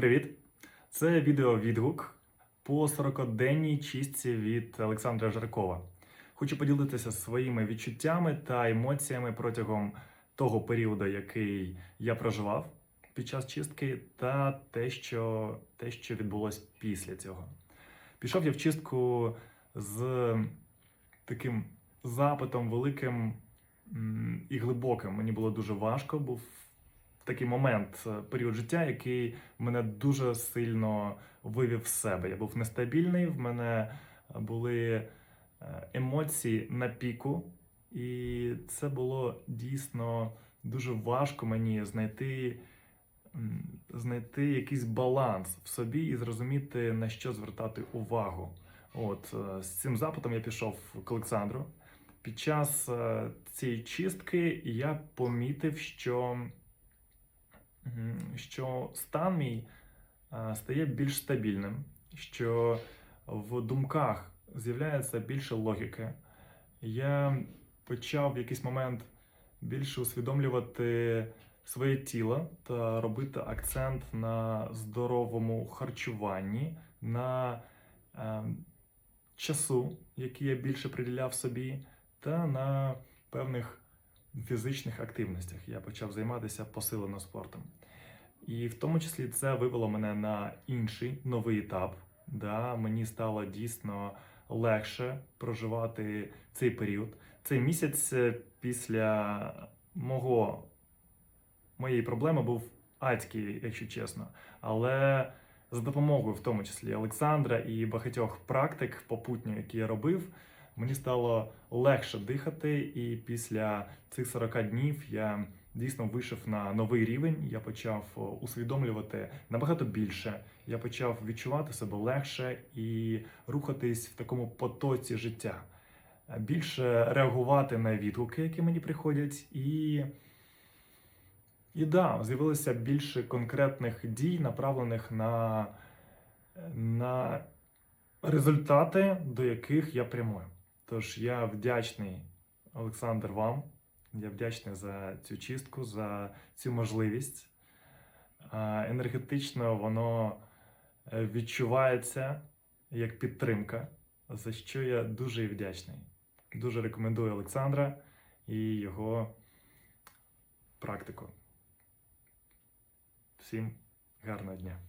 Привіт! Це відео-відгук по 40-денній чистці від Олександра Жаркова. Хочу поділитися своїми відчуттями та емоціями протягом того періоду, який я проживав під час чистки, та те, що, те, що відбулося після цього. Пішов я в чистку з таким запитом великим і глибоким. Мені було дуже важко, був такий момент, е, період життя, який мене дуже сильно вивів з себе. Я був нестабільний, в мене були е, емоції на піку, і це було дійсно дуже важко мені знайти, знайти якийсь баланс в собі і зрозуміти, на що звертати увагу. От е, з цим запитом я пішов к Олександру. Під час е, цієї чистки я помітив, що. Що стан мій стає більш стабільним, що в думках з'являється більше логіки. Я почав в якийсь момент більше усвідомлювати своє тіло та робити акцент на здоровому харчуванні, на е, часу, який я більше приділяв собі, та на певних фізичних активностях. Я почав займатися посилено спортом. І в тому числі це вивело мене на інший новий етап. Да, мені стало дійсно легше проживати цей період. Цей місяць е, після мого моєї проблеми був адський, якщо чесно. Але за допомогою, в тому числі Олександра і багатьох практик попутньо, які я робив, мені стало легше дихати, і після цих 40 днів я дійсно вийшов на новий рівень. Я почав усвідомлювати набагато більше. Я почав відчувати себе легше і рухатись в такому потоці життя, Е, більше реагувати на відгуки, які мені приходять, і. І да, з'явилося більше конкретних дій, направлених на, на результати, до яких я прямую. Тож я вдячний, Олександр, вам. Я вдячний за цю чистку, за цю можливість. Енергетично воно е, відчувається як підтримка, за що я дуже вдячний. Дуже рекомендую Олександра і його практику. Всім гарного дня!